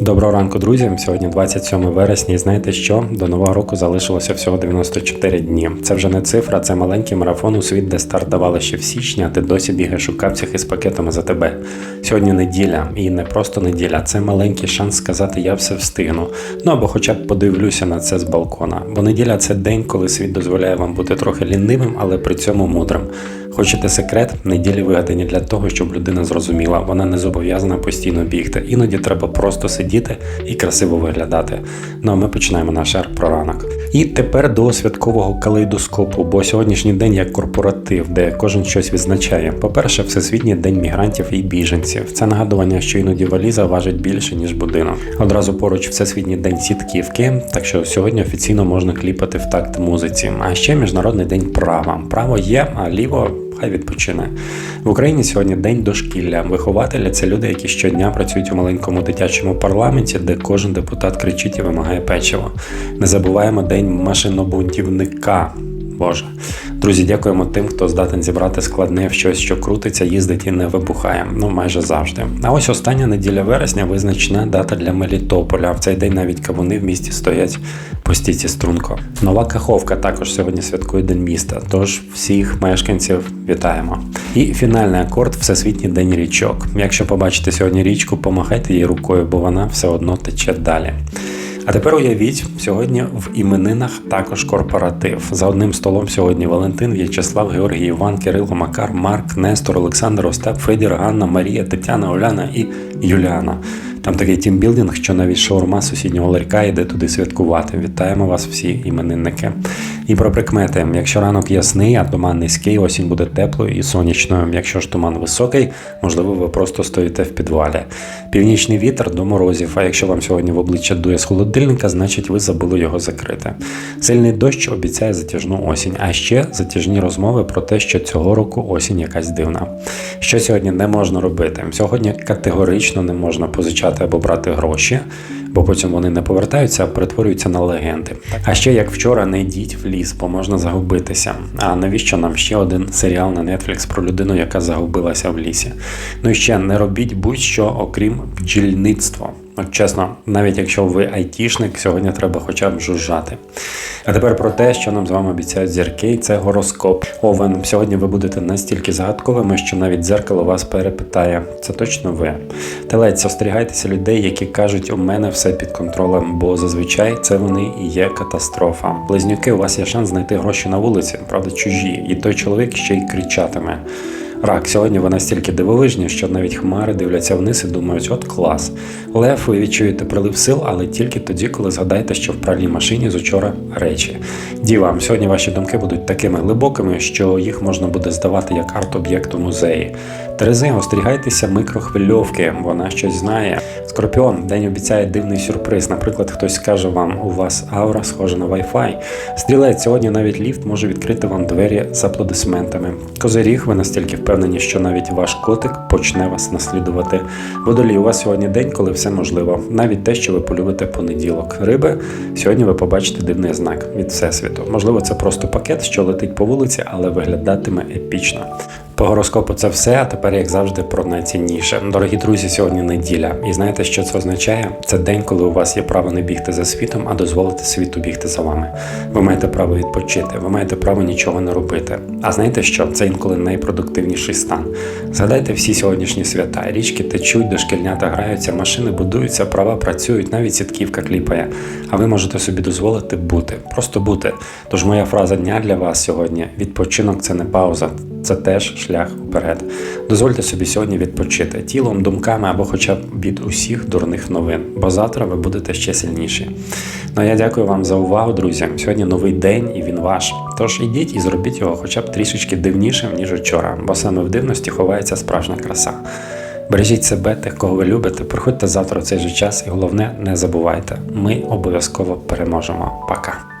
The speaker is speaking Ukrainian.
Доброго ранку, друзі. Сьогодні 27 вересня, і знаєте що? До нового року залишилося всього 94 дні. Це вже не цифра, це маленький марафон у світ, де старт давали ще в січні, а ти досі бігаєш у капцях із пакетами за тебе. Сьогодні неділя, і не просто неділя, це маленький шанс сказати я все встигну. Ну або хоча б подивлюся на це з балкона. Бо неділя це день, коли світ дозволяє вам бути трохи лінивим, але при цьому мудрим. Хочете секрет? Неділі вигадані для того, щоб людина зрозуміла, вона не зобов'язана постійно бігти. Іноді треба просто сидіти і красиво виглядати. Ну а ми починаємо наш арк про ранок. І тепер до святкового калейдоскопу, бо сьогоднішній день як корпоратив, де кожен щось відзначає. По-перше, Всесвітній день мігрантів і біженців. Це нагадування, що іноді валіза важить більше ніж будинок. Одразу поруч Всесвітній день сітківки, так що сьогодні офіційно можна кліпати в такт музиці. А ще міжнародний день права. Право є, а ліво. Хай відпочине в Україні сьогодні день дошкілля. Вихователі це люди, які щодня працюють у маленькому дитячому парламенті, де кожен депутат кричить і вимагає печиво. Не забуваємо день машинобунтівника. Боже, друзі, дякуємо тим, хто здатен зібрати складне в щось, що крутиться, їздить і не вибухає. Ну майже завжди. А ось остання неділя вересня визначна дата для Мелітополя. В цей день навіть кавуни в місті стоять по стійці струнко. Нова Каховка також сьогодні святкує День міста. Тож всіх мешканців вітаємо. І фінальний акорд Всесвітній день річок. Якщо побачите сьогодні річку, помахайте їй рукою, бо вона все одно тече далі. А тепер уявіть, сьогодні в іменинах також корпоратив. За одним столом сьогодні Валентин, В'ячеслав, Георгій, Іван, Кирило, Макар, Марк, Нестор, Олександр, Остап, Федір, Ганна, Марія, Тетяна, Оляна і Юліана. Там такий тімбілдинг, що навіть шаурма сусіднього ларька йде туди святкувати. Вітаємо вас всі іменинники. І про прикмети. Якщо ранок ясний, а туман низький, осінь буде теплою і сонячною. Якщо ж туман високий, можливо, ви просто стоїте в підвалі. Північний вітер до морозів. А якщо вам сьогодні в обличчя дує з холодильника, значить ви забули його закрити. Сильний дощ обіцяє затяжну осінь, а ще затяжні розмови про те, що цього року осінь якась дивна. Що сьогодні не можна робити? Сьогодні категорично не можна позичати або брати гроші, бо потім вони не повертаються, а перетворюються на легенди. А ще як вчора, не йдіть в ліс, бо можна загубитися. А навіщо нам ще один серіал на Netflix про людину, яка загубилася в лісі? Ну і ще не робіть будь-що, окрім бджільництва. От чесно, навіть якщо ви айтішник, сьогодні треба хоча б жужжати. А тепер про те, що нам з вами обіцяють зірки, це гороскоп. Овен, сьогодні ви будете настільки загадковими, що навіть дзеркало вас перепитає. Це точно ви. Телець, остерігайтеся людей, які кажуть, у мене все під контролем, бо зазвичай це вони і є катастрофа. Близнюки, у вас є шанс знайти гроші на вулиці, правда, чужі, і той чоловік ще й кричатиме. Рак, сьогодні ви настільки дивовижні, що навіть хмари дивляться вниз і думають, от клас. Лев, ви відчуєте прилив сил, але тільки тоді, коли згадаєте, що в пральній машині з учора речі. Діва, сьогодні ваші думки будуть такими глибокими, що їх можна буде здавати як арт-об'єкт у музеї. Терези, остерігайтеся микрохвильовки, вона щось знає. Скорпіон, день обіцяє дивний сюрприз. Наприклад, хтось скаже вам, у вас аура схожа на Wi-Fi. Стрілець, сьогодні навіть ліфт може відкрити вам двері з аплодисментами. Козиріг, ви настільки впевнені, що навіть ваш котик почне вас наслідувати. Водолій, у вас сьогодні день, коли все можливо, навіть те, що ви полюбите понеділок. Риби, сьогодні ви побачите дивний знак від Всесвіту. Можливо, це просто пакет, що летить по вулиці, але виглядатиме епічно. По гороскопу це все, а тепер, як завжди, про найцінніше. Дорогі друзі, сьогодні неділя. І знаєте, що це означає? Це день, коли у вас є право не бігти за світом, а дозволити світу бігти за вами. Ви маєте право відпочити, ви маєте право нічого не робити. А знаєте що? Це інколи найпродуктивніший стан. Згадайте всі сьогоднішні свята. Річки течуть, дошкільнята граються, машини будуються, права працюють, навіть сітківка кліпає. А ви можете собі дозволити бути, просто бути. Тож моя фраза дня для вас сьогодні: відпочинок це не пауза. Це теж шлях уперед. Дозвольте собі сьогодні відпочити тілом, думками або хоча б від усіх дурних новин, бо завтра ви будете ще сильніші. Ну а я дякую вам за увагу, друзі. Сьогодні новий день і він ваш. Тож ідіть і зробіть його хоча б трішечки дивнішим, ніж вчора, бо саме в дивності ховається справжня краса. Бережіть себе, тих, кого ви любите, приходьте завтра в цей же час, і головне, не забувайте, ми обов'язково переможемо. Пока.